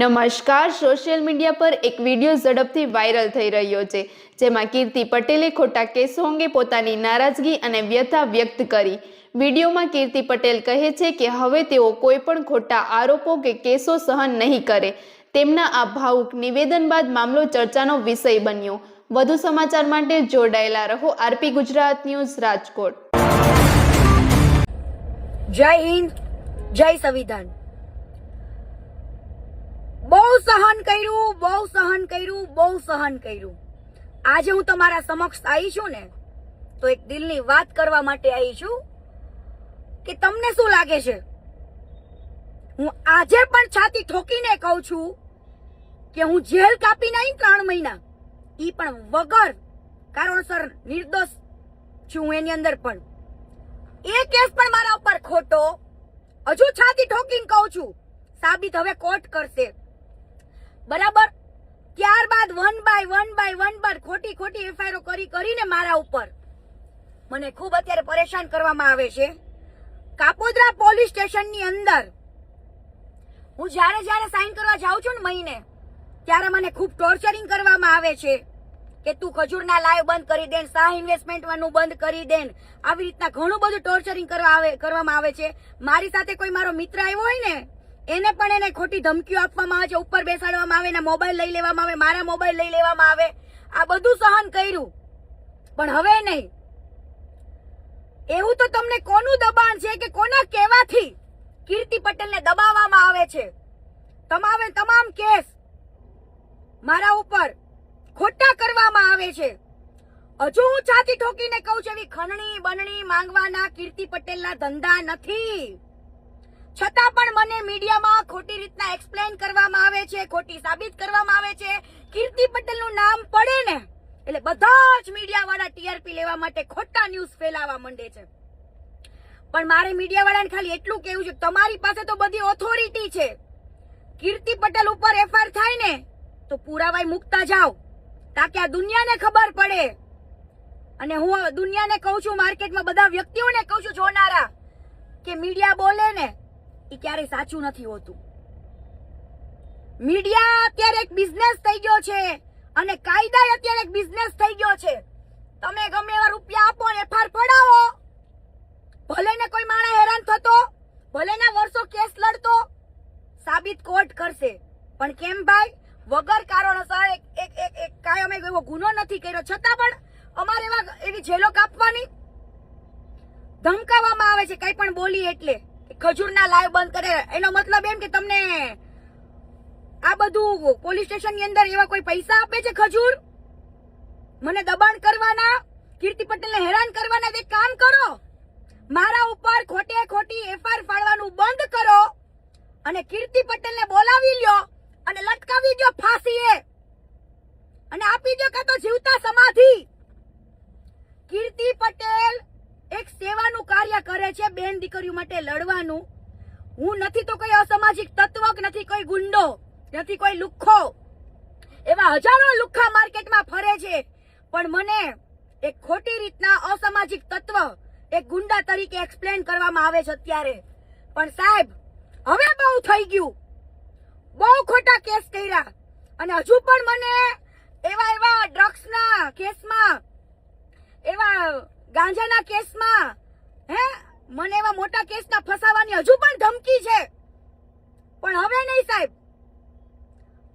નમસ્કાર. Social media પર એક વીડિયો ઝડપથી વાયરલ થઈ રહ્યો છે, જેમાં કીર્તિ પટેલે ખોટા કેસો અંગે પોતાની નારાજગી અને વ્યથા વ્યક્ત કરી. વિડીયોમાં કીર્તિ પટેલ કહે છે કે હવે તેઓ કોઈ પણ ખોટા આરોપો કે કેસો સહન નહીં કરે. તેમના આ ભાવુક નિવેદન બાદ મામલો ચર્ચાનો વિષય બન્યો. વધુ સમાચાર માટે જોડાયેલા રહો આરપી ગુજરાત ન્યૂઝ રાજકોટ. જય હિન્દ, જય સંવિધાન. બહુ સહન કર્યું, બહુ સહન કર્યું, બહુ સહન કર્યું. આજે હું તમારા સમક્ષ આવી છું ને, તો એક દિલની વાત કરવા માટે આવી છું કે તમને શું લાગે છે? હું આજે પણ છાતી ઠોકીને કહું છું કે હું જેલ કાપી નહીં ત્રણ મહિના. એ પણ વગર કારણસર નિર્દોષ છું એની અંદર પણ. એ કેસ પણ મારા ઉપર ખોટો. હજુ છાતી ઠોકીને કહું છું. સાબિત હવે કોર્ટ કરશે. બરાબર? ત્યારબાદ one by one by one by ખોટી ખોટી એફઆઈઆર કરી કરીને મારા ઉપર. મને ખૂબ અત્યારે પરેશાન કરવામાં આવે છે. કાપોદ્રા પોલીસ સ્ટેશનની અંદર હું જ્યારે જ્યારે સાઈન કરવા જાઉં છું ને મહિને, ત્યારે મને ખૂબ ટોર્ચરિંગ કરવામાં આવે છે કે તું ખજૂરના લાઈવ બંધ કરી દે શાહ ઇન્વેસ્ટમેન્ટવાનું બંધ કરી દે આવી રીતના ઘણું બધું ટોર્ચરિંગ કરવા આવે, કરવામાં આવે છે. મારી સાથે કોઈ મારો મિત્ર આવ્યો હોય ને એને પણ એને ખોટી ધમકીઓ આપવામાં આવે છે, ઉપર બેસાડવામાં આવે, એના મોબાઈલ લઈ લેવામાં આવે, મારા મોબાઈલ લઈ લેવામાં આવે. આ બધું સહન કર્યું. પણ હવે નહીં. એવું તો તમને કોનું દબાણ છે કે કોના કહેવાથી કીર્તિ પટેલને દબાવવામાં આવે છે? તમામે તમામ કેસ મારા ઉપર ખોટા કરવામાં આવે છે. હજુ હું છાતી ઠોકીને કહું છું, એવી ખણણી બનણી માંગવાના કીર્તિ પટેલના ધંધા નથી. છતાં પણ મને મીડિયામાં ખોટી રીતના એક્સપ્લેન કરવામાં આવે છે, ખોટી સાબિત કરવામાં આવે છે. કીર્તિ પટેલનું નામ પડે ને, એટલે બધા જ મીડિયા વાળા ટીઆરપી લેવા માટે ખોટા ન્યૂઝ ફેલાવા માંડે છે. પણ મારે મીડિયા વાળાને ખાલી એટલું કહેવું છે, તમારી પાસે તો બધી ઓથોરિટી છે. કીર્તિ પટેલ ઉપર એફઆઈઆર થાય ને, તો પુરાવાય મુકતા જાઓ. તાકે આ દુનિયાને ખબર પડે. અને હું દુનિયાને કહું છું, માર્કેટમાં બધા વ્યક્તિઓને કહું છું, જોનારા, કે મીડિયા બોલે ને એ ક્યારેય સાચું નથી હોતું. મીડિયા અત્યારે એક બિઝનેસ થઈ ગયો છે અને કાયદા અત્યારે એક બિઝનેસ થઈ ગયો છે. તમે ગમે એવા રૂપિયા આપો ને એફઆર પડાવો ભલે ને કોઈ માણસ હેરાન થતો, ભલે ને વર્ષો કેસ લડતો, સાબિત કોર્ટ કરશે. પણ કેમ ભાઈ? વગર કારણોસર એક એક એક એક કાંઈ અમે એવો ગુનો નથી કર્યો. છતાં પણ અમારે એવા એવી જેલો કાપવાની ધમકાવવામાં આવે છે, કઈ પણ બોલી એટલે. ખજૂરના લાઈવ બંધ કરે. એનો મતલબ એમ કે તમને આ બધું પોલીસ સ્ટેશનની અંદર એવા કોઈ પૈસા આપે છે ખજૂર? મને દબાણ કરવાના? કીર્તિ પટેલને હેરાન કરવાના? એક કામ કરો. મારા ઉપર ખોટે ખોટી એફઆઈઆર ફાડવાનું બંધ કરો અને કીર્તિ પટેલને બોલાવી લ્યો અને લટકાવી દો ફાંસીએ. અને આપી દો કાં તો જીવતા સમાધિ. કીર્તિ પટેલ સેવાનું કાર્ય કરે છે બેન દીકરીઓ માટે લડવાનું. હું નથી તો કોઈ અસામાજિક તત્વ નથી કોઈ ગુંડો, નથી કોઈ લુખ્ખો. એવા હજારો લુખ્ખા માર્કેટમાં ફરે છે. પણ મને એક ખોટી રીતના અસામાજિક તત્વ એક ગુંડા તરીકે એક્સપ્લેન કરવામાં આવે છે અત્યારે. પણ સાહેબ, હવે બહુ થઈ ગયું. બહુ ખોટા કેસ કર્યા. અને હજુ પણ મને એવા એવા ડ્રગ્સના કેસમાં એવા ગાંજાના કેસમાં, હે? મને એવા મોટા કેસના ફસાવાની હજુ પણ ધમકી છે. પણ હવે નહીં સાહેબ.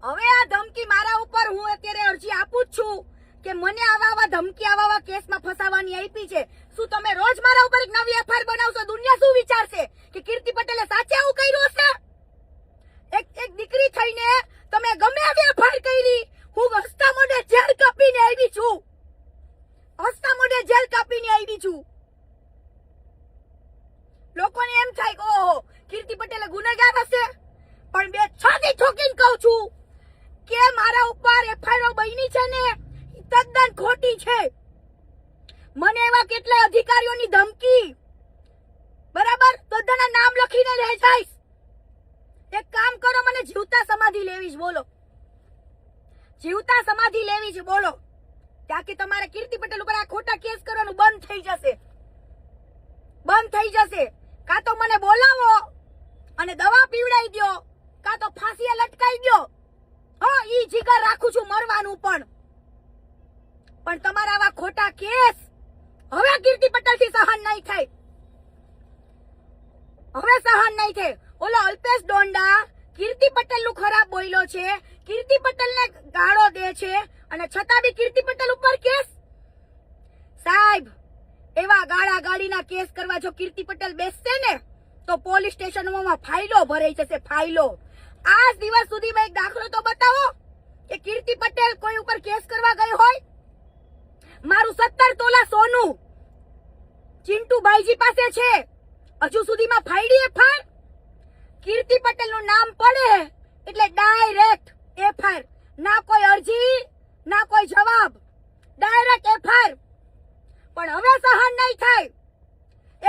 હવે આ ધમકી મારા ઉપર હું અત્યારે અરજી આપું જ છું કે મને આવા આવા ધમકી, આવા આવા કેસમાં ફસાવાની આપી છે. શું તમે રોજ મારા ઉપર એક નવી એફઆઈઆર બનાવશો? દુનિયા શું વિચારશે? કે કીર્તિ પટેલે સાચે આવું કર્યું હશે એક એક દીકરી થઈને તમે ગમે એવી એફઆઈઆર કરી હું હસતા મોઢે જેલ કાપીને આવી છું હસતા મોઢે જેલ કાપીને આવી છું લોકોને થાય? ઓહો, કીર્તિ પટેલ ગુનેગાર હશે પણ બે છાતી ઠોકીને કહું છું કે મારા ઉપર એફઆઈઆર બની છે ને તદ્દન ખોટી છે. મને એવા કેટલાય અધિકારીઓની ધમકી. બરાબર? બધાના નામ લખીને રહે જઈશ એક કામ કરો, મને જીવતા સમાધિ લેવી છે બોલો. જીવતા સમાધિ લેવી છે બોલો. ત્યાંથી તમારે કીર્તિ પટેલ ઉપર આ ખોટા કેસ કરવાનું બંધ થઈ જશે. બંધ થઈ જશે. કાં તો મને બોલાવો અને દવા પીવડાવી દ્યો, કાં તો ફાંસીએ લટકાઈ દો હો, ઈ જીગર રાખું છું મરવાનું પણ. પણ તમારા આવા ખોટા કેસ હવે કીર્તિ પટેલથી સહન નહીં થાય. હવે સહન નહીં થાય. ઓલો અલ્પેશ ડોંડા કીર્તિ પટેલનું ખરાબ બોલ્યો છે. કીર્તિ પટેલ ને ગાળો દે છે. અને છતાં બી કીર્તિ પટેલ ઉપર કેસ? સાહેબ એવા ગાળા ગાડીના કેસ કરવા જો કીર્તિ પટેલ બેસશે ને, તો પોલીસ સ્ટેશનોમાં ફાઇલો ભરાઈ જશે, ફાઇલો. આજ દિવસ સુધીમાં એક દાખલો તો બતાવો, કે કીર્તિ પટેલ કોઈ ઉપર કેસ કરવા ગઈ હોય? મારું સત્તર તોલા સોનું ચિંટુ ભાઈજી પાસે છે. હજુ સુધીમાં ફાઈડી એફઆઈઆર કીર્તિ પટેલનું નામ પડે એટલે ડાયરેક્ટ એફઆર ના કોઈ અરજી, ના કોઈ જવાબ. ડાયરેક્ટ એફઆર પણ હવે સહન નહીં થાય.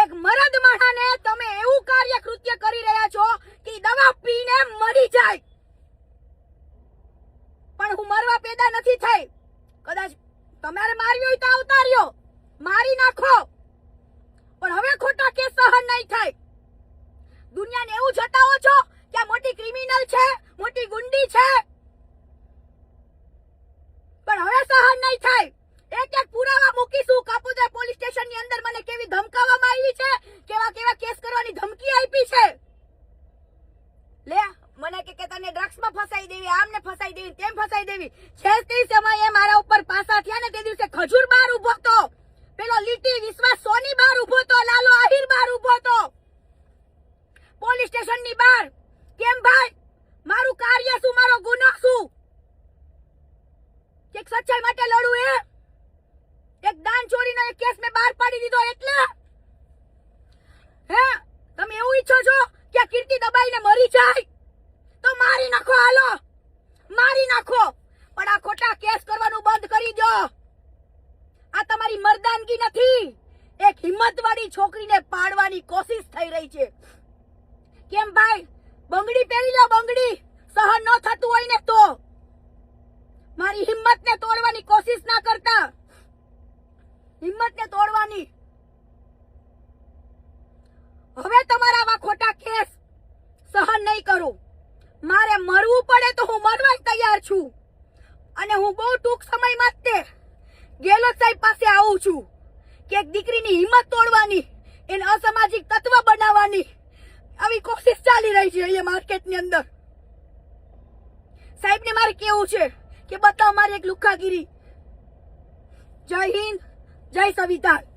એક મરદ માણાને તમે એવું કાર્ય કૃત્ય કરી રહ્યા છો કે દવા પીને મરી જાય. પણ હું મરવા પેદા નથી થઈ. કદાચ તમારે માર્યો હોય તો અવતાર્યો મારી નાખો. પણ હવે ખોટા કેસ સહન નહીં થાય. દુનિયાને એવું જતાવો છો કે આ મોટી ક્રિમિનલ છે, મોટી ગુંડી છે. પણ હવે સહન નહીં થાય. એક એક પુરાવા મૂકીશું. કાપોદ્રા પોલીસ સ્ટેશનની અંદર મને કેવી ધમકાવવામાં આવી છે? કેવા કેવા કેસ કરવાની ધમકી આપી છે? લે, મને કે કે તને ડ્રગ્સમાં ફસાઈ દેવી, આમને ફસાઈ દેવી, તેમ ફસાઈ દેવી. છે તે સમયે મારા ઉપર પાસા થયા ને તે દિવસે ખજૂર બાર ઊભો તો પેલો લીટી વિશ્વાસ સોની બાર ઊભો તો લાલો આહિર બાર ઊભો તો પોલીસ સ્ટેશનની બહાર કેમ ભાઈ મારું કાર્ય શું મારો ગુનો શું એક સચ્ચાઈ માટે લડું એ એક દાન ચોરીનો એક કેસ મેં બહાર પાડી દીધો એટલે? હે, તમે એવું ઈચ્છો છો કે કીર્તિ દબાઈને મરી જાય? તો મારી નાખો, હાલો. મારી નાખો. પણ આ ખોટા કેસ કરવાનું બંધ કરી દો. આ તમારી મર્દાનગી નથી. એક હિંમતવાળી છોકરીને પાડવાની કોશિશ થઈ રહી છે. કેમ ભાઈ? બંગડી પહેરી લો, બંગડી. સહન ન થતું હોય ને તો. મારી હિંમતને તોડવાની કોશિશ ના કરતા. હિંમતને તોડવાની. હવે તમારા આવા ખોટા કેસ સહન નહીં કરું. મારે મરવું પડે તો હું મરવા તૈયાર છું. અને હું બહુ ટૂંક સમયમાં જ તે ગેહલોત સાહેબ પાસે આવું છું કે એક દીકરીની હિંમત તોડવાની, એને અસામાજિક તત્વ બનાવવાની. આવી કોશિશ ચાલી રહી છે અહીંયા માર્કેટની અંદર. સાહેબને મારે કેવું છે કે બતાવો મારી એક લુખાગીરી. જય હિન્દ. જય સંવિધાન Audio Jungle.